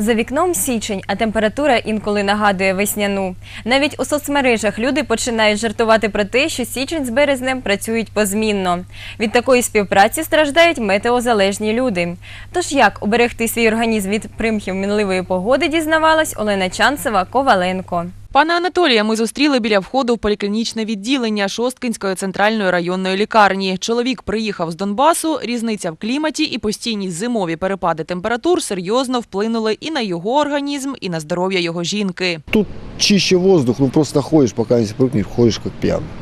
За вікном січень, а температура інколи нагадує весняну. Навіть у соцмережах люди починають жартувати про те, що січень з березнем працюють позмінно. Від такої співпраці страждають метеозалежні люди. Тож як оберегти свій організм від примхів мінливої погоди, дізнавалась Олена Чанцева Коваленко. Пана Анатолія ми зустріли біля входу в поліклінічне відділення Шосткинської центральної районної лікарні. Чоловік приїхав з Донбасу, різниця в кліматі і постійні зимові перепади температур серйозно вплинули і на його організм, і на здоров'я його жінки. Тут чище воздух, ну просто ходиш, поки не привыкнешь, ходиш як пьяный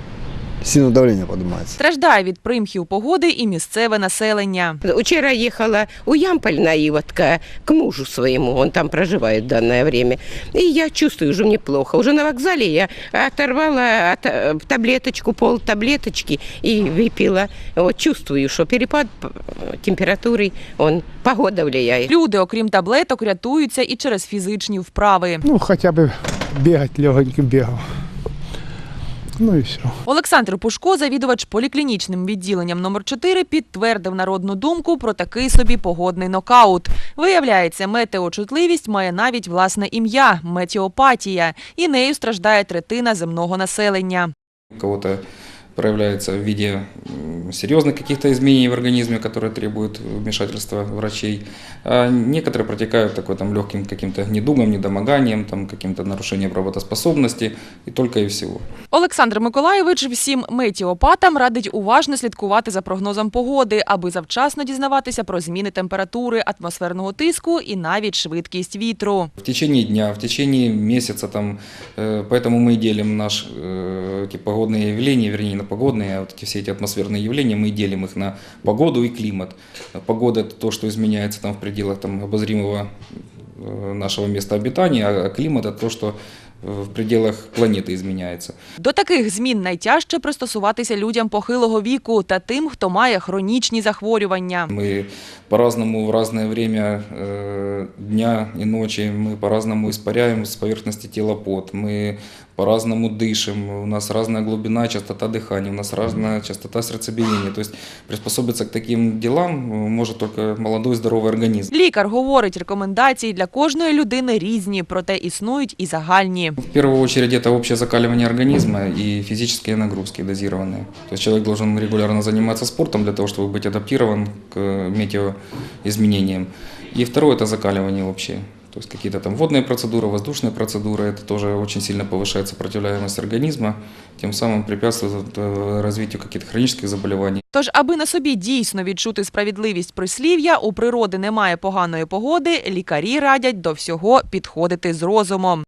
Сильно давление поднимается. Страждає від примхів погоди і місцеве населення. Вчера ехала у Ямполь Ивотка к мужу своему, он там проживает в данное время. И я чувствую, уже мне плохо. Уже на вокзале я оторвала от, э, таблеточку, пол таблеточки и выпила. Вот чувствую, что перепад п- температуры, он, погода влияет. Люди, окрім таблеток, рятуються і через фізичні вправи. Ну, хотя бы бегать легонько бегал. Ну і все. Олександр Пушко, завідувач поліклінічним відділенням номер 4 підтвердив народну думку про такий собі погодний нокаут. Виявляється, метеочутливість має навіть власне ім'я метеопатія, і нею страждає третина земного населення. Кого-то проявляется в виде м, серьезных каких-то изменений в организме, которые требуют вмешательства врачей. А некоторые протекают такой там легким каким-то недугом, недомоганием, там каким-то нарушением работоспособности и только и всего. Олександр Миколайович всім метеопатам радить уважно слідкувати за прогнозом погоди, аби завчасно дізнаватися про зміни температури, атмосферного тиску і навіть швидкість вітру. В течение дня, в течение месяца, там, э, поэтому мы и делим наши эти погодные явления, вернее, не на погодные, а вот эти все эти атмосферные явления, мы делим их на погоду и климат. Погода – это то, что изменяется там в пределах там, обозримого э, нашего места обитания, а климат – это то, что в пределах планеты изменяется. До таких змін найтяжче пристосуватися людям похилого віку та тим, хто має хронічні захворювання. Мы по-разному в разное время э, дня и ночи, мы по-разному испаряем с поверхности тела пот, мы по-разному дышим, у нас разная глубина, частота дыхания, у нас разная частота сердцебиения. То есть приспособиться к таким делам э, может только молодой здоровый организм. Лікар говорить, рекомендації для кожної людини різні, проте існують і загальні. В первую очередь это общее закаливание организма и физические нагрузки дозированные. То есть человек должен регулярно заниматься спортом для того, чтобы быть адаптирован к метеоизменениям. И второе это закаливание общее. То есть какие-то там водные процедуры, воздушные процедуры, это тоже очень сильно повышает сопротивляемость организма, тем самым препятствует э, развитию каких-то хронических заболеваний. Тож, аби на собі дійсно відчути справедливість прислів'я, у природи немає поганої погоди, лікарі радять до всього підходити з розумом.